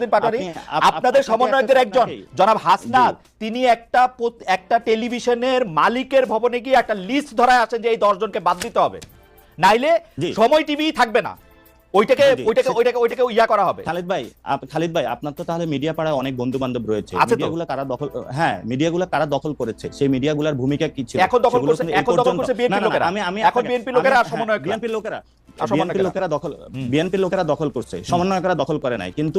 নাসিরুদ্দিন পাটোয়ারি আপনাদের আপনাকে সমন্বয়কের একজন। জনাব হাসনাত তিনি একটা একটা টেলিভিশনের মালিকের ভবনে গিয়ে একটা লিস্ট ধরায় আসেন যে এই দশজনকে বাদ দিতে হবে। নাইলে সময় টিভি থাকবে না। ওইটাকে ওইটাকে ওইটাকে ওইটাকে ইয়া করা হবে। খালিদ ভাই খালিদ ভাই আপনার তো তাহলে মিডিয়া পাড়ায় অনেক বন্ধু বান্ধব রয়েছে মিডিয়াগুলো কারা দখল হ্যাঁ মিডিয়াগুলো কারা দখল করেছে? সেই মিডিয়াগুলোর ভূমিকা কি ছিল? এখন দখল করছে- এখন দখল লোকেরা। আমি আমি এখন BNP লোকেরা আর বিএনপি লোকেরা বিএনপি লোকেরা দখল বিএনপি লোকেরা দখল করছে। সমন্বয়করা দখল করে নাই। কিন্তু।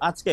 আজকে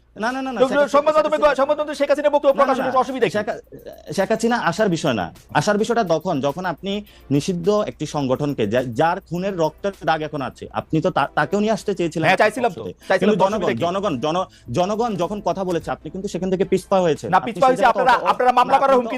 না না না না তো শেখ হাসিনা- সংবাদ মাধ্যমে সংবাদ মাধ্যমে শেখ হাসিনা বক্তব্য না, না, প্রকাশের অসুবিধা শেখ হাসিনা আসার বিষয় না। আসার বিষয়টা তখন যখন আপনি নিষিদ্ধ একটি সংগঠনকে যার খুনের রক্তের দাগ এখন আছে আপনি তো তাকেও নিয়ে আসতে চেয়েছিলেন হ্যাঁ, চাইছিলাম তো। কিন্তু জনগণ জনগণ জন- জনগণ যখন কথা বলেছে আপনি কিন্তু সেখান থেকে পিছপা হয়েছে না পিছপা হয়েছে আপনারা আপনারা মামলা করার হুমকি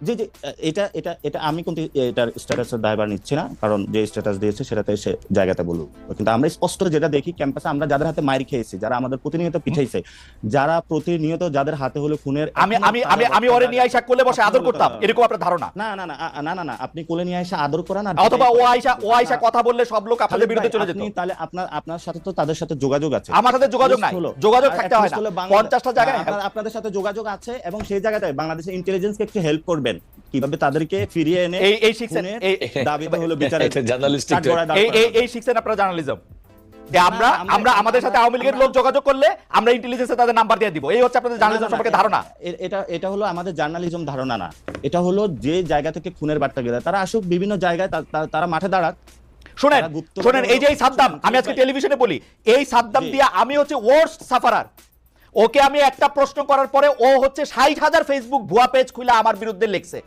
জি জি এটা এটা এটা আমি কিন্তু এটার স্ট্যাটাসের দায়ভার নিচ্ছি না কারণ যে স্ট্যাটাস দিয়েছে সেটাতে সে জায়গাতে বলুক। কিন্তু আমরা স্পষ্ট যেটা দেখি ক্যাম্পাসে আমরা যাদের হাতে মাইর খেয়েছি যারা আমাদের প্রতিনিয়ত পিছাইছে যারা প্রতিনিয়ত যাদের হাতে হলো খুনের আমি আমি আমি আমি ওরে নিয়ে আইসা কোলে বসে আদর করতাম এরকম আপনার ধারণা? না না না না না না আপনি কোলে নিয়ে এসে আদর করেন আর অথবা ও আইসা ও আইসা কথা বললে সব লোক আপনাদের বিরুদ্ধে চলে যেত। তাহলে আপনার আপনার সাথে তো তাদের সাথে যোগাযোগ আছে। আমার সাথে যোগাযোগ নাই। যোগাযোগ থাকতে হয় না। হলো বাংলাদেশ- পঞ্চাশটা জায়গায় হ্যাঁ, আপনাদের সাথে যোগাযোগ আছে এবং সেই জায়গাটায় বাংলাদেশের ইন্টেলিজেন্সকে একটু হেল্প করবেন কীভাবে তাদেরকে ফিরিয়ে এনে এই এই শিখছেন। দাবিতে হলো বিচারের দাঁড় এই এই এই শিখছেন আপনারা জার্নালিজম যে আমরা আমরা- আমাদের সাথে আওয়ামী লীগের লোক যোগাযোগ করলে আমরা ইন্টেলিজেন্সে তাদের নাম্বার দিয়ে দিব। এই হচ্ছে আপনাদের জার্নালিজম সম্পর্কে ধারণা। এটা এটা হলো আমাদের জার্নালিজম ধারণা না। এটা হলো যে জায়গা থেকে খুনের বার্তা গেলে তারা আসুক বিভিন্ন জায়গায় তারা মাঠে দাঁড়াক। শুনেন শুনেন এই যে এই সাদ্দাম আমি আজকে। টেলিভিশনে বলি এই সাদ্দাম। দিয়া আমি হচ্ছে ওয়ার্স্ট সাফারার ওকে আমি একটা প্রশ্ন করার পরে ও হচ্ছে ষাট হাজার ফেসবুক ভুয়া পেজ খুলে আমার বিরুদ্ধে লিখছে।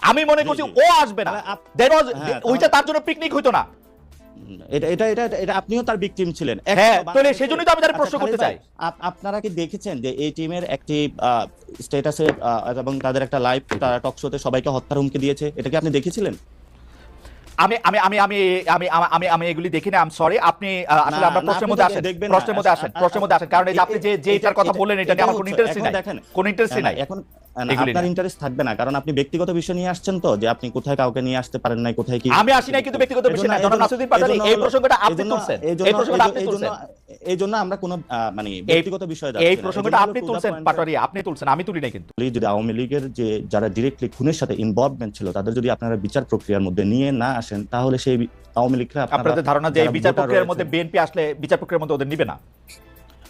আমি মনে করছি ও আসবে না। হ্যাঁ, ওইটা তার জন্য পিকনিক হইতো না। এটা এটা এটা এটা- এটা আপনিও তার ভিকটিম ছিলেন। হ্যাঁ, তাহলে সেজন্যই তো আমি তার আচ্ছা, প্রশ্ন করতে চাই। আপনারা কি দেখেছেন যে এই টিমের একটি স্ট্যাটাসে এবং তাদের একটা লাইভ টক শোতে সবাইকে হত্যার হুমকি দিয়েছে? এটা কি আপনি দেখেছিলেন? আমি আমি আমি আমি আমি আমি- আমি এগুলি দেখি না আম সরি আপনি আসলে আমরা প্রশ্নের মধ্যে আসেন প্রশ্নের মধ্যে আসেন প্রশ্নের মধ্যে আসেন। কারণ এই আপনি যে যে এটার কথা বললেন এটা নিয়ে আমার কোনো ইন্টারেস্ট নাই। কোনো ইন্টারেস্ট নাই। এখন আপনার ইন্টারেস্ট থাকবে না কারণ আপনি ব্যক্তিগত বিষয় নিয়ে আসছেন তো যে আপনি কোথায় কাউকে নিয়ে আসতে পারেন নাই কোথায় কি আমি আসি নাই কিন্তু ব্যক্তিগত বিষয় না। জনাব নাসিরুদ্দিন পাটোয়ারি এই প্রসঙ্গটা আপনি তুলছেন। এই প্রসঙ্গটা আপনি তুলছেন। এই জন্য আমরা কোনো মানে ব্যক্তিগত বিষয় এই প্রসঙ্গটা আপনি তুলছেন আপনি তুলছেন আমি তুলি নাই কিন্তু। যদি আওয়ামী লীগের যে যারা ডিরেক্টলি খুনের সাথে ইনভলভমেন্ট ছিল তাদের যদি আপনারা বিচার প্রক্রিয়ার মধ্যে নিয়ে না আসেন তাহলে সেই আওয়ামী লীগরা আপনাদের ধারণা যে বিচার প্রক্রিয়ার মধ্যে বিএনপি আসলে বিচার প্রক্রিয়ার মধ্যে ওদের নিবে না।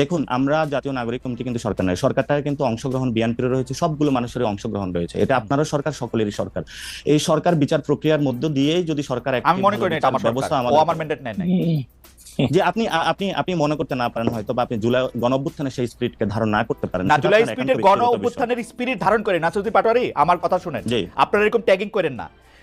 দেখুন আমরা জাতীয় নাগরিক কমিটি কিন্তু সরকার নয়। সরকারটা কিন্তু অংশগ্রহণ বিএনপির রয়েছে সবগুলো মানুষের অংশগ্রহণ রয়েছে। এটা আপনারও সরকার সকলেরই সরকার। এই সরকার বিচার প্রক্রিয়ার মধ্য দিয়েই যদি সরকার আমি মনে করি এটা আমার ব্যবস্থা ও আমার ম্যান্ডেট নেয় নাই। যে আপনি আপনি আপনি মনে করতে না পারেন হয়তো আপনি জুলাই গণঅভ্যুত্থানে সেই স্পিরিটকে ধারণ না করতে পারেন। না জুলাই স্পিরিটের একান্ত গণ অভ্যুত্থানের স্পিরিট ধারণ করে না নাসিরুদ্দিন পাটোয়ারি আমার কথা শুনেন। আপনারা এরকম ট্যাগিং করেন না।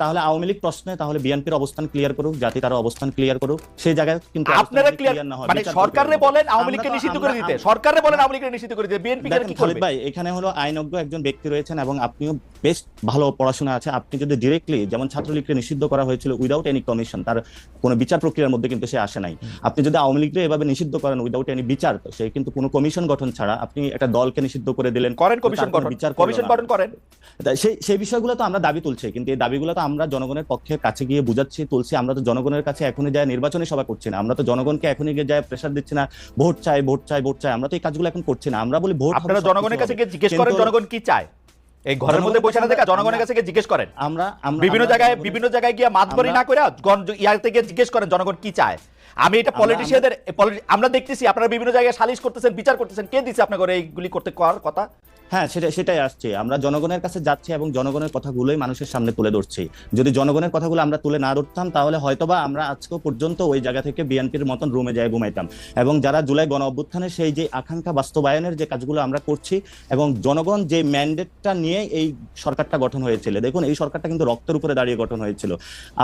তাহলে আওয়ামী লীগ প্রশ্নে তাহলে বিএনপির অবস্থান ক্লিয়ার করুক জাতি তার অবস্থান ক্লিয়ার করুক সেই জায়গায় কিন্তু আপনারা ক্লিয়ার না হয়, মানে সরকারে বলেন আওয়ামী লীগকে নিষিদ্ধ করে দিতে। সরকারে বলেন আওয়ামী লীগকে নিষিদ্ধ করে দিতে। বিএনপি কি করবে? ভাই এখানে হলো আইনজ্ঞ একজন ব্যক্তি রয়েছেন এবং আপনিও বেশ ভালো পড়াশোনা আছে। আপনি যদি ডিরেক্টলি যেমন ছাত্রলীগকে নিষিদ্ধ করা হয়েছিল উইদাউট এনি কমিশন তার কোনো বিচার প্রক্রিয়ার মধ্যে কিন্তু সে আসে নাই। আপনি যদি আওয়ামী লীগকে এভাবে নিষিদ্ধ করেন উইদাউট এনি বিচার তো সে কিন্তু কোনো কমিশন গঠন ছাড়া আপনি একটা দলকে নিষিদ্ধ করে দিলেন করেন কমিশন গঠন। বিচার কমিশন গঠন করেন। সেই সেই বিষয়গুলো তো আমরা দাবি তুলছি কিন্তু এই দাবিগুলো তো আমরা জনগণের পক্ষে কাছে গিয়ে বুঝাচ্ছি তুলছি আমরা তো জনগণের কাছে এখনই যায় নির্বাচনী সভা করছি না। আমরা তো জনগণকে এখনই গিয়ে যায় প্রেশার দিচ্ছি না ভোট চাই ভোট চাই ভোট চাই আমরা তো এই কাজগুলো এখন করছি না। আমরা বলি ভোট আপনারা জনগণের কাছে গিয়ে জিজ্ঞেস করেন জনগণ কি চায়। এই ঘরের মধ্যে বসে না দেখা জনগণের কাছে গিয়ে জিজ্ঞেস করেন। আমরা আমরা বিভিন্ন জায়গায় বিভিন্ন জায়গায় গিয়ে মাতবরি না করে ইয়াতে গিয়ে জিজ্ঞেস করেন জনগণ কি চায়। আমি এটা পলিটিশিয়ানদের আমরা দেখতেছি আপনারা বিভিন্ন জায়গায় সালিশ করতেছেন বিচার করতেছেন কে দিছে আপনার ঘরে এইগুলি করতে করার কথা? হ্যাঁ সেটা সেটাই আসছে। আমরা জনগণের কাছে যাচ্ছি এবং জনগণের কথাগুলোই মানুষের সামনে তুলে ধরছি। যদি জনগণের কথাগুলো আমরা তুলে না ধরতাম, তাহলে হয়তোবা আমরা আজকেও পর্যন্ত ওই জায়গা থেকে বিএনপির মতন রুমে যায় ঘুমাইতাম। এবং যারা জুলাই গণ অভ্যুত্থানের সেই যে আকাঙ্ক্ষা বাস্তবায়নের যে কাজগুলো আমরা করছি এবং জনগণ যে ম্যান্ডেটটা নিয়ে এই সরকারটা গঠন হয়েছিল, দেখুন, এই সরকারটা কিন্তু রক্তের উপরে দাঁড়িয়ে গঠন হয়েছিল।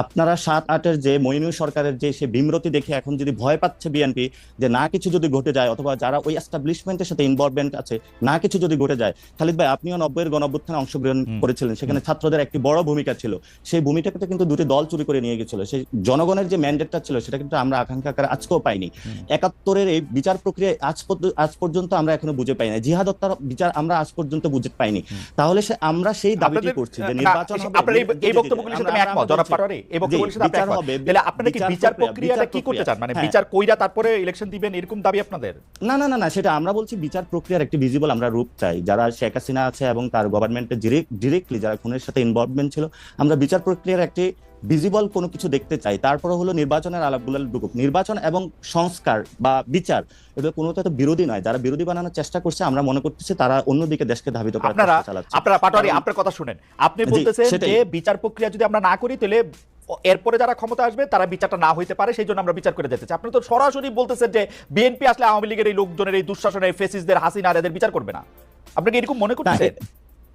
আপনারা সাত, আটের যে মইনু সরকারের যে সে বিমরতি দেখে এখন যদি ভয় পাচ্ছে বিএনপি যে না কিছু যদি ঘটে যায়, অথবা যারা ওই এস্টাবলিশমেন্টের সাথে ইনভলভমেন্ট আছে, না কিছু যদি ঘটে যায় খালিদ ভাই আপনিও নব্বইয়ের গণঅভ্যুত্থানে অংশগ্রহণ করেছিলেন। সেখানে ছাত্রদের একটি বড় ভূমিকা ছিল। সেই ভূমিকাতে কিন্তু দুটি দল চুরি করে নিয়ে গেছিল। সেই জনগণের যে ম্যান্ডেটটা ছিল সেটা কিন্তু আমরা আকাঙ্ক্ষা আকারে আজকেও পাইনি। একাত্তরের এই বিচার প্রক্রিয়া আজ আজ পর্যন্ত আমরা এখনও বুঝে পাই না জিহাদ হত্যার বিচার আমরা আজ পর্যন্ত বুঝে পাইনি। তাহলে সে আমরা সেই দাবিটি করছি যে নির্বাচন হবে। এই- বক্তব্যগুলির সাথে আমি একমত। জনাব পাটোয়ারি এই বক্তব্যগুলির সাথে বিচার একমত। হবে, তাহলে আপনারা কি বিচার বিচার প্রক্রিয়াটা কি করতে চান? মানে হ্যাঁ। বিচার কইরা তারপরে ইলেকশন দিবেন এরকম দাবি আপনাদের? না না না না সেটা আমরা বলছি বিচার প্রক্রিয়ার একটি ভিজিবল আমরা রূপ চাই। যারা শেখ হাসিনা আছে এবং তার গভর্নমেন্টে ডিরেক্টলি যারা খুনের সাথে ইনভলভমেন্ট ছিল আমরা বিচার প্রক্রিয়ার একটি ভিজিবল কোনো কিছু দেখতে চাই। তারপরে হলো নির্বাচনের আলাপগুলো ঢুকুক। নির্বাচন এবং সংস্কার বা বিচার এটা কোনো তো বিরোধী নয়। যারা বিরোধী বানানোর চেষ্টা করছে আমরা মনে করতেছি তারা অন্যদিকে দেশকে ধাবিত করার আপনারা চেষ্টা চালাচ্ছে। আপনারা পাটোয়ারি আপনার কথা শুনেন। আপনি বলতেছেন যে বিচার প্রক্রিয়া যদি আমরা না করি তাহলে এরপরে যারা ক্ষমতা আসবে, তারা বিচারটা না হইতে পারে সেই জন্য আমরা বিচার করে যেতে আপনি তো সরাসরি বলতেছেন যে বিএনপি আসলে আওয়ামী লীগের এই লোকজনের, এই দুঃশাসনের ফেসিসদের হাসিনা আর এদের বিচার করবে না। আপনাকে এরকম মনে করতেছেন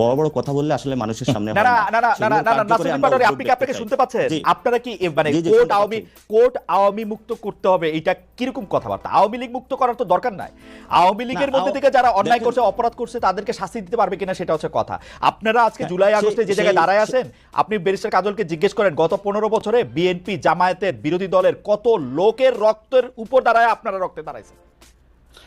বড় বড় কথা বললে আসলে মানুষের সামনে না না না। না না না না না না সেগুলো কার্যকরী নাসিরুদ্দিন পাটোয়ারি, আপনি কি আপনাকে শুনতে পাচ্ছেন? আপনারা কি মানে কোর্ট আওয়ামী কোর্ট আওয়ামী মুক্ত করতে হবে এটা কীরকম কথাবার্তা? আওয়ামী লীগ মুক্ত করার তো দরকার নাই। আওয়ামী লীগের মধ্যে থেকে যারা অন্যায় করছে অপরাধ করছে তাদেরকে শাস্তি দিতে পারবে কিনা সেটা হচ্ছে কথা। আপনারা আজকে হ্যাঁ, জুলাই আগস্টে যে জায়গায় দাঁড়ায় আছেন আপনি ব্যারিস্টার কাজলকে জিজ্ঞেস করেন গত পনেরো বছরে বিএনপি জামায়াতের বিরোধী দলের কত লোকের রক্তের উপর দাঁড়ায় আপনারা রক্তে দাঁড়াইছেন?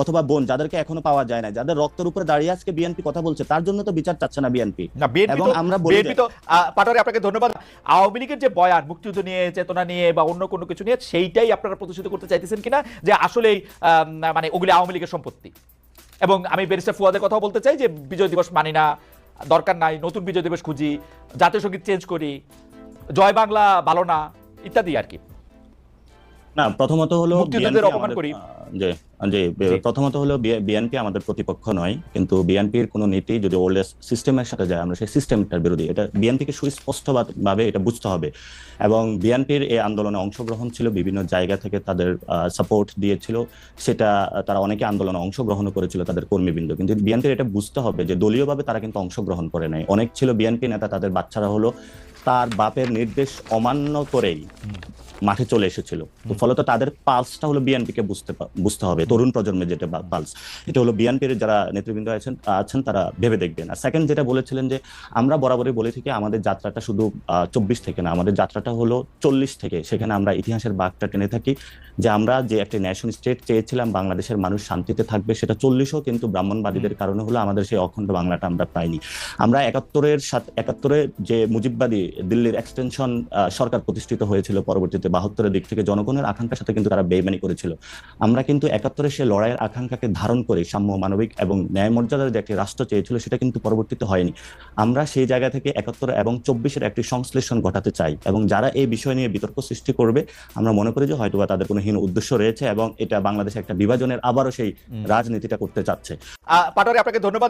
অথবা বোন যাদেরকে এখনও পাওয়া যায় না যাদের রক্তের উপরে দাঁড়িয়ে আজকে বিএনপি কথা বলছে তার জন্য তো বিচার চাচ্ছে না বিএনপি এবং আমরা বিএনপি তো আহ, পাটোয়ারি আপনাকে ধন্যবাদ। আওয়ামী লীগের যে বয়ান মুক্তিযুদ্ধ নিয়ে চেতনা নিয়ে বা অন্য কোনো কিছু নিয়ে সেইটাই আপনারা প্রতিষ্ঠিত করতে চাইতেছেন কিনা? যে আসলেই মানে ওগুলি আওয়ামী লীগের সম্পত্তি। এবং আমি ব্যারিস্টার ফুয়াদের কথাও বলতে চাই যে বিজয় দিবস মানি না দরকার নাই নতুন বিজয় দিবস খুঁজি জাতীয় সংগীত চেঞ্জ করি জয় বাংলা ভালো না ইত্যাদি আর কি। না প্রথমত হলো যে যে প্রথমত হলো বিএনপি আমাদের প্রতিপক্ষ নয় কিন্তু বিএনপির কোনো নীতি যদি ওল্ড সিস্টেমের সাথে যায় আমরা সেই সিস্টেমটার বিরোধী। এটা বিএনপিকে সুস্পষ্ট ভাবে এটা বুঝতে হবে। এবং বিএনপির এই আন্দোলনে অংশগ্রহণ ছিল বিভিন্ন জায়গা থেকে তাদের সাপোর্ট দিয়েছিল। সেটা তারা অনেকে আন্দোলনে অংশগ্রহণ করেছিল তাদের কর্মীবৃন্দ। কিন্তু বিএনপির এটা বুঝতে হবে যে দলীয়ভাবে তারা কিন্তু অংশগ্রহণ করে নাই। অনেক ছিল বিএনপি নেতা তাদের বাচ্চারা হলো তার বাপের নির্দেশ অমান্য করেই মাঠে চলে এসেছিল। তো ফলত তাদের পালসটা হলো বিএনপি কে বুঝতে বুঝতে হবে। তরুণ প্রজন্মের যেটা পালস এটা হলো বিএনপির যারা নেতৃবৃন্দ আছেন আছেন তারা ভেবে দেখবেন। আর সেকেন্ড যেটা বলেছিলেন যে আমরা বরাবরই বলে থাকি আমাদের যাত্রাটা শুধু চব্বিশ থেকে না আমাদের যাত্রাটা হলো চল্লিশ থেকে। সেখানে আমরা ইতিহাসের বাঘটা টেনে থাকি যে আমরা যে একটা ন্যাশন স্টেট চেয়েছিলাম বাংলাদেশের মানুষ শান্তিতে থাকবে সেটা চল্লিশও কিন্তু ব্রাহ্মণবাদীদের কারণে হলো আমাদের সেই অখণ্ড বাংলাটা আমরা পাইনি। আমরা একাত্তরের সাথে একাত্তরে যে মুজিববাদী দিল্লির এক্সটেনশন সরকার প্রতিষ্ঠিত হয়েছিল পরবর্তীতে বাহাত্তরের দিক থেকে। জনগণের আকাঙ্ক্ষার সাথে কিন্তু তারা বেইমানি করেছিল। আমরা কিন্তু একাত্তরে সে লড়াইয়ের আকাঙ্ক্ষাকে ধারণ করে সাম্য মানবিক এবং ন্যায় মর্যাদার যে একটি রাষ্ট্র চেয়েছিল সেটা কিন্তু পরবর্তীতে হয়নি। আমরা সেই জায়গা থেকে একাত্তর এবং চব্বিশের একটি সংশ্লেষণ ঘটাতে চাই এবং যারা এই বিষয় নিয়ে বিতর্ক সৃষ্টি করবে আমরা মনে করি যে হয়তোবা তাদের কোনো হীন উদ্দেশ্য রয়েছে এবং এটা বাংলাদেশে একটা বিভাজনের আবারও সেই রাজনীতিটা করতে চাচ্ছে। পাটোয়ারি আপনাকে ধন্যবাদ।